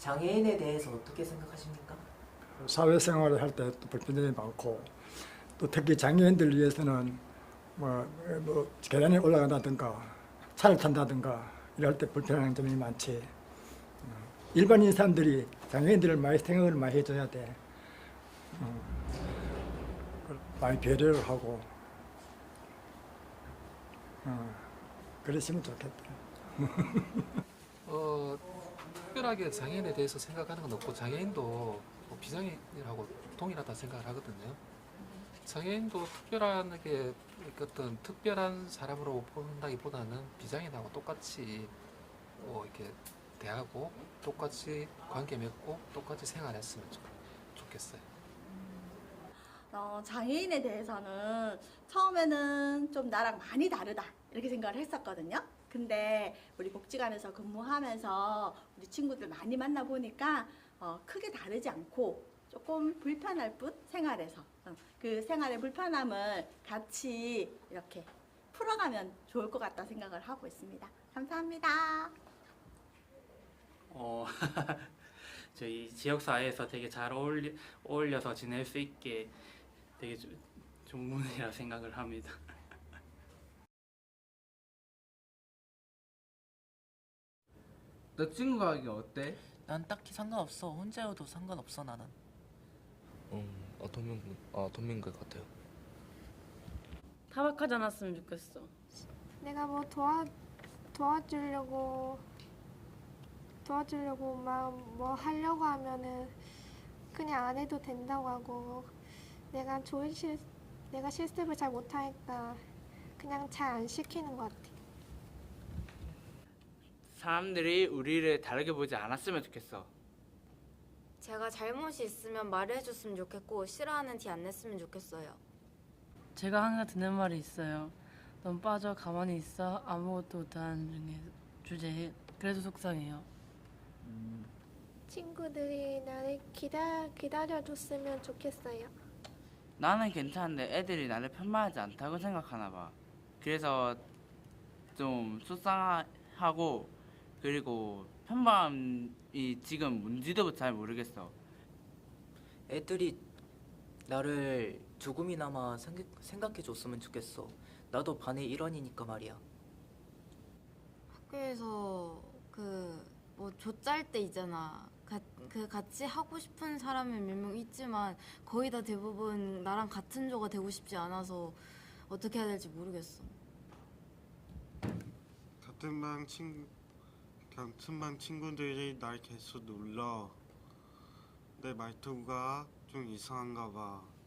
장애인에 대해서 어떻게 생각하십니까? 사회생활을 할때또 불편함이 많고 또 특히 장애인들 위해서는 뭐, 뭐 계단에 올라간다든가 차를 탄다든가 이럴 때 불편한 점이 많지. 어, 일반인 사람들이 장애인들을 많이 생각을 많이 해줘야 돼. 어, 많이 배려를 하고 어, 그랬으면 좋겠다. 어, 특별하게 장애인에 대해서 생각하는 건 없고 장애인도 뭐 비장애인이라고 동일하다 생각을 하거든요. 장애인도 특별하게 어떤 특별한 사람으로 본다기보다는 비장애인하고 똑같이 뭐 이렇게 대하고 똑같이 관계 맺고 똑같이 생활했으면 좋, 좋겠어요. 어, 장애인에 대해서는 처음에는 좀 나랑 많이 다르다 이렇게 생각을 했었거든요. 근데 우리 복지관에서 근무하면서 우리 친구들 많이 만나 보니까 어, 크게 다르지 않고 조금 불편할 뿐 생활에서 어, 그 생활의 불편함을 같이 이렇게 풀어가면 좋을 것 같다 생각을 하고 있습니다. 감사합니다. 어, 저희 지역 사회에서 되게 잘 어울리, 어울려서 지낼 수 있게 되게 조- 좋은 분이라 생각을 합니다. 너 친구가 이게 어때? 난 딱히 상관없어. 혼자여도 상관없어 나는. 음, 어떤 민, 아, 어떤 민것 같아요. 타박하지 않았으면 좋겠어. 내가 뭐 도와 도와주려고 도와주려고 막 뭐 하려고 하면은 그냥 안 해도 된다고 하고 내가 좋은 실 내가 실습을 잘 못하니까 그냥 잘 안 시키는 것 같아. 사람들이 우리를 다르게 보지 않았으면 좋겠어. 제가 잘못이 있으면 말해줬으면 좋겠고 싫어하는 티 안 냈으면 좋겠어요. 제가 항상 듣는 말이 있어요. 넌 빠져 가만히 있어 아무것도 못하는 중에 주제에 그래서 속상해요. 친구들이 나를 기다 기다려줬으면 좋겠어요. 나는 괜찮은데 애들이 나를 편만하지 않다고 생각하나 봐. 그래서 좀 속상하고 그리고 편마음이 지금 뭔지도 잘 모르겠어. 애들이 나를 조금이나마 생각, 생각해 줬으면 좋겠어. 나도 반의 일원이니까 말이야. 학교에서 그뭐 조짤 때 있잖아. 가, 그 같이 하고 싶은 사람이 몇명 있지만 거의 다 대부분 나랑 같은 조가 되고 싶지 않아서 어떻게 해야 될지 모르겠어. 같은 반 친, 같은 반 친구들이 날 계속 놀러. 내 말투가 좀 이상한가 봐.